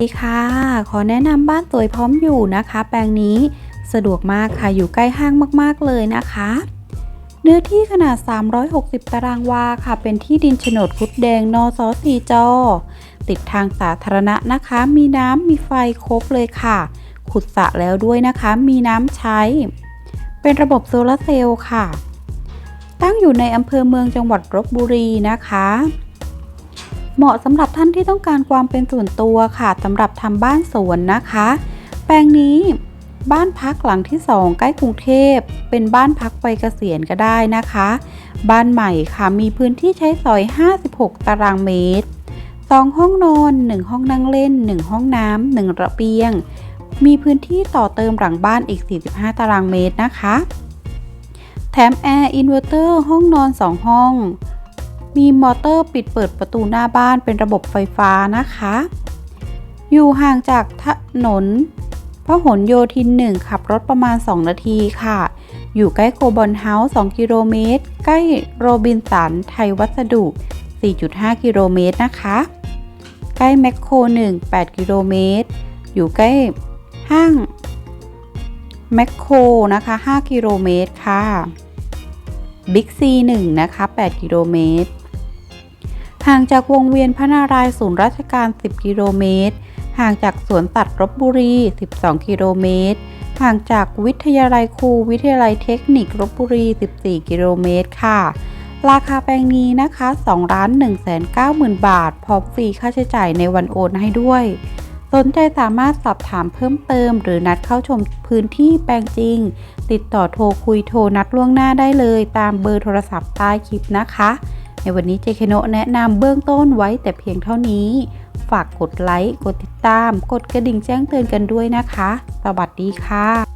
ดีค่ะ ขอแนะนำบ้านสวยพร้อมอยู่นะคะ แปลงนี้สะดวกมากค่ะ อยู่ใกล้ห้างมากๆเลยนะคะ เนื้อที่ขนาด 360 ตารางวาค่ะ เป็นที่ดินโฉนดคุดแดงนอสอสีจอ ติดทางสาธารณะนะคะ มีน้ำมีไฟครบเลยค่ะ ขุดสระแล้วด้วยนะคะ มีน้ำใช้ เป็นระบบโซลาร์เซลล์ค่ะ ตั้งอยู่ในอำเภอเมืองจังหวัดลบบุรีนะคะ เหมาะสำหรับท่านที่ต้องการความเป็นส่วนตัวค่ะสำหรับทำบ้านสวนนะคะ แปลงนี้บ้านพักหลังที่ 2 ใกล้กรุงเทพ เป็นบ้านพักไปเกษียณก็ได้นะคะ บ้านใหม่ค่ะมีพื้นที่ใช้สอย 56 ตารางเมตร 2 ห้องนอน 1 ห้องนั่งเล่น 1 ห้องน้ำ1ระเบียง มีพื้นที่ต่อเติมหลังบ้านอีก 45 ตารางเมตรนะคะ แถมแอร์อินเวอร์เตอร์ห้องนอน 2 ห้อง มีมอเตอร์ปิดเปิดประตูหน้าบ้านเป็นระบบไฟฟ้านะคะ อยู่ห่างจากถนนพหลโยธิน 1 ขับรถประมาณ 2 นาทีค่ะ อยู่ใกล้โคบอลเฮาส์2กิโลเมตร ใกล้โรบินสัน ไทยวัสดุ 4.5 กิโลเมตรนะคะ ใกล้แมคโคร 1 8 กิโลเมตร อยู่ใกล้ห้างแมคโครนะคะ 5 กิโลเมตรค่ะ บิ๊กซี1นะคะ 8 กิโลเมตร ห่างจากวงเวียนพระนารายณ์ศูนย์ราชการ 10 กิโลเมตร ห่างจากสวนสัตว์ลบบุรี 12 กิโลเมตร ห่างจากวิทยาลัยครูวิทยาลัยเทคนิคลบบุรี 14 กิโลเมตรค่ะ ราคาแปลงนี้นะคะ2ล้าน1 9 0 0 0 0 บาท พร้อมฟรีค่าใช้จ่ายในวันโอนให้ด้วย สนใจสามารถสอบถามเพิ่มเติม หรือนัดเข้าชมพื้นที่แปลงจริง ติดต่อโทรคุยโทรนัดล่วงหน้าได้เลย ตามเบอร์โทรศัพท์ใต้คลิปนะคะ ในวันนี้เจคโนแนะนำเบื้องต้นไว้แต่เพียงเท่านี้ ฝากกดไลค์ กดติดตาม กดกระดิ่งแจ้งเตือนกันด้วยนะคะ สวัสดีค่ะ